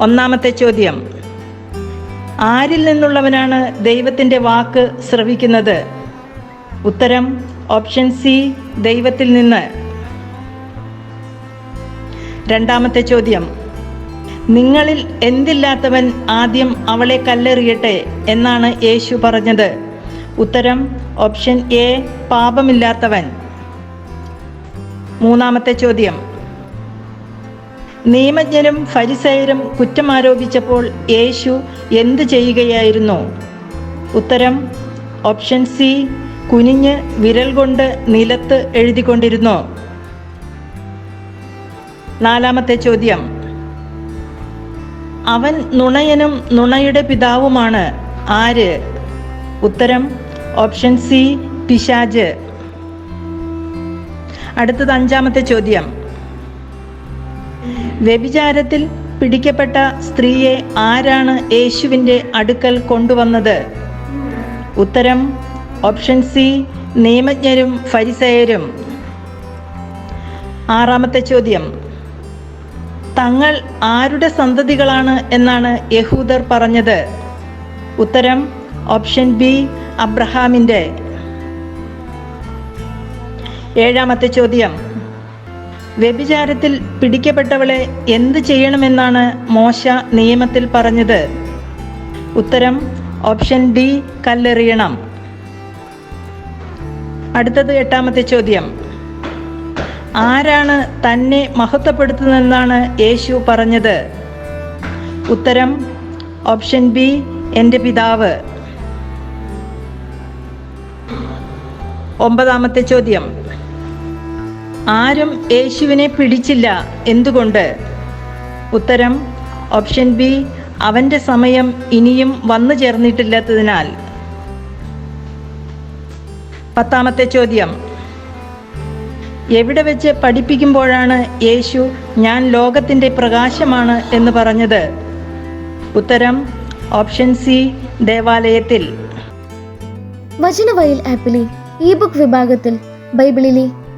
ഒന്നാമത്തെ ചോദ്യം. ആരിൽ നിന്നുള്ളവനാണ് ദൈവത്തിന്റെ വാക്ക് ശ്രവിക്കുന്നത്? ഉത്തരം ഓപ്ഷൻ സി ദൈവത്തിൽ നിന്ന്. രണ്ടാമത്തെ ചോദ്യം. നിങ്ങളിൽ എന്തില്ലാത്തവൻ ആദ്യം അവളെ കല്ലെറിയട്ടെ എന്നാണ് യേശു പറഞ്ഞത്. ഉത്തരം ഓപ്ഷൻ എ പാപമില്ലാത്തവൻ. മൂന്നാമത്തെ ചോദ്യം. നിയമജ്ഞരും ഫരിസയരും കുറ്റം ആരോപിച്ചപ്പോൾ യേശു എന്ത് ചെയ്യുകയായിരുന്നു? ഉത്തരം ഓപ്ഷൻ സി കുനിഞ്ഞ് വിരൽ കൊണ്ട് നിലത്ത് എഴുതിക്കൊണ്ടിരുന്നു. നാലാമത്തെ ചോദ്യം. അവൻ നുണയനും നുണയുടെ പിതാവുമാണ്. ആര്? ഉത്തരം ഓപ്ഷൻ സി പിശാജ്. അടുത്തത് അഞ്ചാമത്തെ ചോദ്യം. വ്യഭിചാരത്തിൽ പിടിക്കപ്പെട്ട സ്ത്രീയെ ആരാണ് യേശുവിന്റെ അടുക്കൽ കൊണ്ടുവന്നത്? ഉത്തരം ഓപ്ഷൻ സി നിയമജ്ഞരും ഫരിസയരും. ആറാമത്തെ ചോദ്യം. തങ്ങൾ ആരുടെ സന്തതികളാണ് എന്നാണ് യഹൂദർ പറഞ്ഞത്. ഉത്തരം ഓപ്ഷൻ ബി അബ്രഹാമിന്റെ. ഏഴാമത്തെ ചോദ്യം. വ്യഭിചാരത്തിൽ പിടിക്കപ്പെട്ടവളെ എന്ത് ചെയ്യണമെന്നാണ് മോശ നിയമത്തിൽ പറഞ്ഞത്? ഉത്തരം ഓപ്ഷൻ ഡി കല്ലെറിയണം. അടുത്തത് എട്ടാമത്തെ ചോദ്യം. ആരാണ് തന്നെ മഹത്വപ്പെടുത്തുന്നതെന്നാണ് യേശു പറഞ്ഞത്? ഉത്തരം ഓപ്ഷൻ ബി എന്റെ പിതാവ്. ഒമ്പതാമത്തെ ചോദ്യം. ആരും യേശുവിനെ പിടിച്ചില്ല എന്തുകൊണ്ട്? ഉത്തരം ഓപ്ഷൻ ബി അവന്റെ സമയം ഇനിയും വന്നു ചേർന്നിട്ടില്ലാത്തതിനാൽ. പത്താമത്തെ ചോദ്യം. എവിടെ വെച്ച് പഠിപ്പിക്കുമ്പോഴാണ് യേശു ഞാൻ ലോകത്തിന്റെ പ്രകാശമാണ് എന്ന് പറഞ്ഞത്? ഉത്തരം ഓപ്ഷൻ സി ദേവാലയത്തിൽ. വചനവയൽ ആപ്പിലെ ഇ ബുക്ക് വിഭാഗത്തിൽ ബൈബിളിലെ